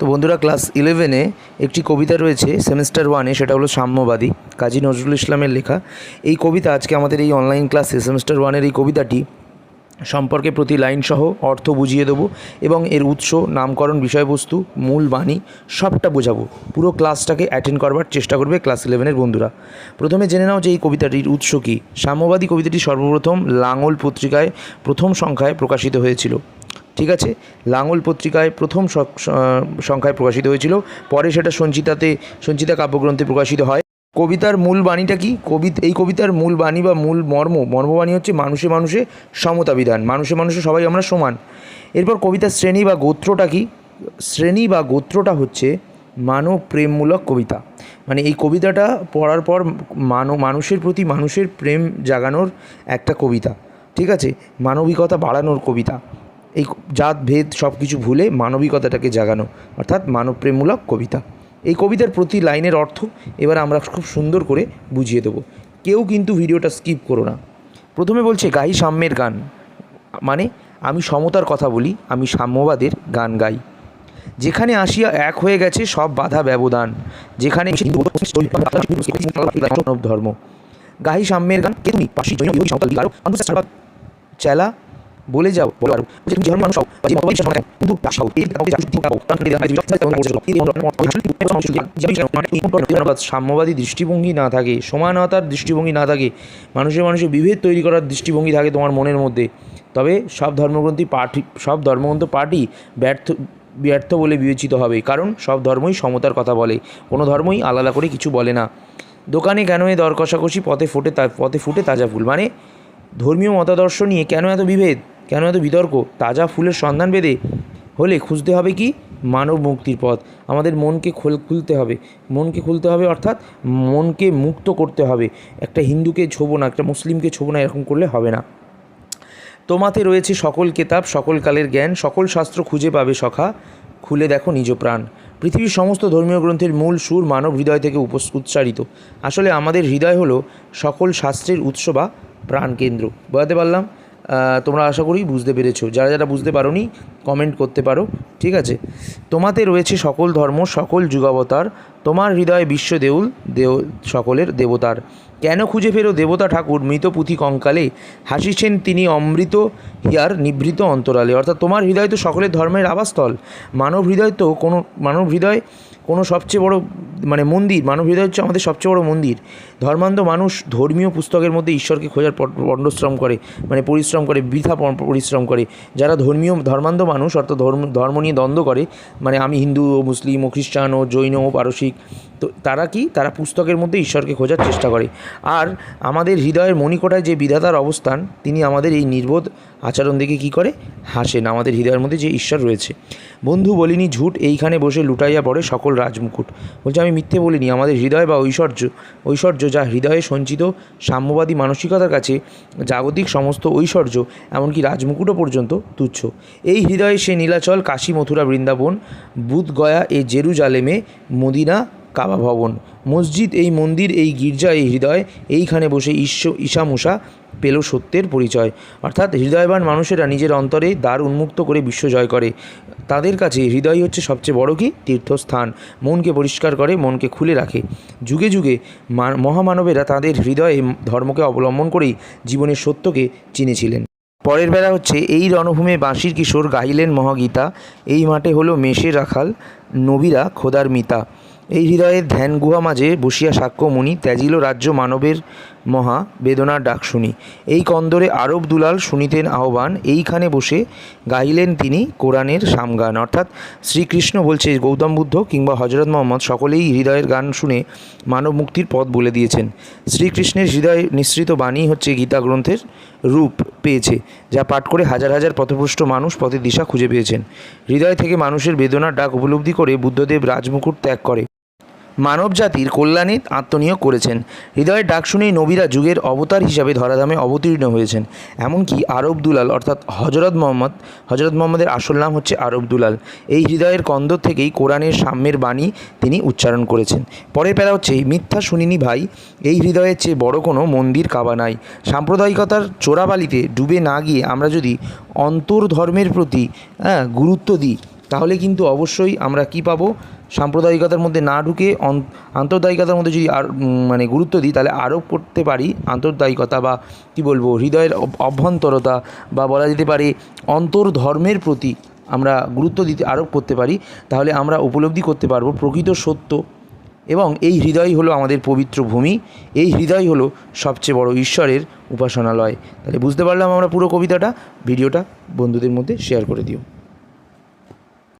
তো বন্ধুরা ক্লাস ইলেভেনে একটি কবিতা রয়েছে সেমিস্টার ওয়ানে সেটা হলো সাম্যবাদী, কাজী নজরুল ইসলামের লেখা। এই কবিতা আজকে আমাদের এই অনলাইন ক্লাসে সেমিস্টার ওয়ানের এই কবিতাটি সম্পর্কে প্রতি লাইন সহ অর্থ বুঝিয়ে দেবো এবং এর উৎস, নামকরণ, বিষয়বস্তু, মূল বাণী, সবটা বোঝাবো। পুরো ক্লাসটাকে অ্যাটেন্ড করবার চেষ্টা করবে ক্লাস ইলেভেনের বন্ধুরা। প্রথমে জেনে নাও যে এই কবিতাটির উৎস কী। সাম্যবাদী কবিতাটি সর্বপ্রথম লাঙল পত্রিকায় প্রথম সংখ্যায় প্রকাশিত হয়েছিল। ঠিক আছে? লাঙল পত্রিকায় প্রথম সংখ্যায় প্রকাশিত হয়েছিল। পরে সেটা সঞ্চিতাতে, সঞ্চিতা কাব্যগ্রন্থে প্রকাশিত হয়। কবিতার মূল বাণীটা কি? কবিত, এই কবিতার মূল বাণী বা মূল মর্ম মর্মবাণী হচ্ছে মানুষে মানুষে সমতা বিধান মানুষে মানুষে সবাই আমরা সমান। এরপর কবিতার শ্রেণি বা গোত্রটা কি? শ্রেণি বা গোত্রটা হচ্ছে মানব প্রেমমূলক কবিতা। মানে এই কবিতাটা পড়ার পর মানব, মানুষের প্রতি মানুষের প্রেম জাগানোর একটা কবিতা। ঠিক আছে? মানবিকতা বাড়ানোর কবিতা। এই জাত ভেদ সব কিছু ভুলে মানবিকতাটাকে জাগানো অর্থাৎ মানবপ্রেমমূলক কবিতা এই কবিতার প্রতি লাইনের অর্থ এবার আমরা খুব সুন্দর করে বুঝিয়ে দেবো কেউ কিন্তু ভিডিওটা স্কিপ করো না প্রথমে বলছে গাই সাম্যের গান মানে আমি সমতার কথা বলি আমি সাম্যবাদের গান গাই যেখানে আসিয়া এক হয়ে গেছে সব বাধা ব্যবধান যেখানে ধর্ম গাহি সাম্যের গান চেলা বলে যাও বলো তুমি যেমন মানুষ হও বা যে মতবাদী বিশ্বাস মানে কিন্তু দাস হও এই কাউকে জাসুস ঠিক তার কারণে দেখা যায় তেমন করছে এই ধন্যবাদ সাম্যবাদী দৃষ্টিভঙ্গি না থাকে সমানতার দৃষ্টিভঙ্গি না থাকে মানুষের মানুষের বিভেদ তৈরি করার দৃষ্টিভঙ্গি থাকে তোমার মনের মধ্যে। তবে সব ধর্মগ্রন্থি পার্টি সব ধর্মগ্রন্থ পার্টি ব্যর্থ ব্যর্থ বলে বিবেচিত হবে কারণ সব ধর্মই সমতার কথা বলে কোনো ধর্মই আলাদা করে কিছু বলে না। দোকানে কেন এ দর কষাকষি পথে ফুটে পথে ফুটে তাজা ফুল? মানে ধর্মীয় মতাদর্শ নিয়ে কেন এত বিভেদ? কেন এত বিতর্ক? তাজা ফুলের সন্ধান বেঁধে হলে খুঁজতে হবে কি? মানব মুক্তির পথ। আমাদের মনকে খোল, খুলতে হবে। মনকে খুলতে হবে অর্থাৎ মনকে মুক্ত করতে হবে। একটা হিন্দুকে ছোবো না, একটা মুসলিমকে ছোবো না, এরকম করলে হবে না। তোমাতে রয়েছে সকল কেতাব, সকল কালের জ্ঞান, সকল শাস্ত্র খুঁজে পাবে সখা। খুলে দেখো নিজ প্রাণ। পৃথিবীর সমস্ত ধর্মীয় গ্রন্থের মূল সুর মানব হৃদয় থেকে উপস- উচ্চারিত। আসলে আমাদের হৃদয় হলো সকল শাস্ত্রের উৎস বা প্রাণকেন্দ্র। বোঝাতে পারলাম? তোমরা আশা করি বুঝতে পেরেছ। যারা যারা বুঝতে পারোনি কমেন্ট করতে পারো, ঠিক আছে? তোমাতে রয়েছে সকল ধর্ম, সকল যুগাবতার। তোমার হৃদয়ে বিশ্ব দেউল, দেও, সকলের দেবতার। কেন খুঁজে ফেরো দেবতা ঠাকুর মৃত পুঁথি কঙ্কালে? হাসিছেন তিনি অমৃত হিয়ার নিভৃত অন্তরালে। অর্থাৎ তোমার হৃদয় তো সকলের ধর্মের আবাসস্থল। মানব হৃদয় তো কোনো, মানব হৃদয় কোনো সবচেয়ে বড় মানে মন্দির, মানব হৃদয় হচ্ছে আমাদের সবচেয়ে বড় মন্দির। ধর্মান্ধ মানুষ ধর্মীয় পুস্তকের মধ্যে ঈশ্বরকে খোঁজার পণ্ডশ্রম করে মানে পরিশ্রম করে, বৃথা পরিশ্রম করে। যারা ধর্মীয়, ধর্মান্ধ মানুষ, অর্থাৎ ধর্ম ধর্ম নিয়ে দ্বন্দ্ব করে মানে আমি হিন্দু ও মুসলিম ও খ্রিস্টান ও জৈন ও পারসিক, তো তারা কি? তারা পুস্তকের মধ্যে ঈশ্বরকে খোঁজার চেষ্টা করে। আর আমাদের হৃদয়ের মণিকোটায় যে বিধাতার অবস্থান, তিনি আমাদের এই নির্বোধ আচরণ দেখে কী করে? হাসেন আমাদের হৃদয়ের মধ্যে যে ঈশ্বর রয়েছে। বন্ধু বলিনি, ঝুট এইখানে বসে লুটাইয়া পড়ে সকল রাজমুকুট। বলছে, আমি মিথ্যে বলিনি, আমাদের হৃদয় বা ঐশ্বর্য ঐশ্বর্য যা হৃদয়ে সঞ্চিত সাম্যবাদী মানসিকতার কাছে জাগতিক সমস্ত ঐশ্বর্য, এমনকি রাজমুকুটও পর্যন্ত তুচ্ছ। এই হৃদয়ে সে নীলাচল, কাশী, মথুরা, বৃন্দাবন বুধ গয়া এই জেরুজালেমে মদিনা, কাবা ভবন। মসজিদ, এই মন্দির, এই গির্জা, এই হৃদয়, এইখানে বসে ঈশ্ব ঈশামূষা পেল সত্যের পরিচয়। অর্থাৎ হৃদয়বান মানুষেরা নিজের অন্তরে দ্বার উন্মুক্ত করে বিশ্ব জয় করে। তাদের কাছে হৃদয় হচ্ছে সবচেয়ে বড় কি? তীর্থস্থান। মনকে পরিষ্কার করে, মনকে খুলে রাখে। যুগে যুগে মহামানবেরা তাদের হৃদয়ে ধর্মকে অবলম্বন করেই জীবনের সত্যকে চিনেছিলেন। পরের বেলা হচ্ছে এই রণভূমে বাঁশির কিশোর গাইলেন মহাগীতা। এই মাঠে হলো মেষে রাখাল, নবীরা খোদার মিতা। এই হৃদয়ের ধ্যান গুহা মাঝে বসিয়া সাক্ষ্য মুনি ত্যাজিল রাজ্য মানবের মহা বেদনার ডাক শুনি। এই কন্দরে আরব দুলাল শুনিতেন আহ্বান, এইখানে বসে গাইলেন তিনি কোরআনের সামগান। অর্থাৎ শ্রীকৃষ্ণ বলছে, গৌতম বুদ্ধ কিংবা হজরত মোহাম্মদ সকলেই হৃদয়ের গান শুনে মানব মুক্তির পথ বলে দিয়েছেন। শ্রীকৃষ্ণের হৃদয় নিঃসৃত বাণী হচ্ছে গীতা গ্রন্থের রূপ পেয়েছে, যা পাঠ করে হাজার হাজার পথভ্রষ্ট মানুষ পথের দিশা খুঁজে পেয়েছেন। হৃদয় থেকে মানুষের বেদনার ডাক উপলব্ধি করে বুদ্ধদেব রাজমুকুট ত্যাগ করে। মানব জাতির কল্যাণে আত্মনিয়োগ করেছেন। হৃদয়ের ডাক শুনেই নবীরা যুগের অবতার হিসাবে ধরাধামে অবতীর্ণ হয়েছেন। এমনকি আরব দুলাল, অর্থাৎ হজরত মোহাম্মদ, হজরত মোহাম্মদের আসল নাম হচ্ছে আরব দুলাল। এই হৃদয়ের কন্দর থেকেই কোরআনের সাম্যের বাণী তিনি উচ্চারণ করেছেন। পরের প্যারা হচ্ছে, মিথ্যা শুনিনি ভাই, এই হৃদয়ের চেয়ে বড় কোনো মন্দির কাবা নাই। সাম্প্রদায়িকতার চোরাবালিতে ডুবে না গিয়ে আমরা যদি অন্তর্ধর্মের প্রতি হ্যাঁ গুরুত্ব দিই তাহলে কিন্তু অবশ্যই আমরা কি পাবো? সাম্প্রদায়িকতার মধ্যে না ঢুকে আন্তর্দায়িকতার মধ্যে যদি আর মানে গুরুত্ব দিই, তাহলে আরোপ করতে পারি আন্তর্দায়িকতা বা কি বলব, হৃদয়ের অভ্যন্তরতা বা বলা যেতে পারে অন্তর্ধর্মের প্রতি আমরা গুরুত্ব দিতে আরোপ করতে পারি, তাহলে আমরা উপলব্ধি করতে পারব প্রকৃত সত্য। এবং এই হৃদয় হলো আমাদের পবিত্র ভূমি, এই হৃদয় হলো সবচেয়ে বড় ঈশ্বরের উপাসনালয়। তাহলে বুঝতে পারলাম আমরা পুরো কবিতাটা? ভিডিওটা বন্ধুদের মধ্যে শেয়ার করে দিও।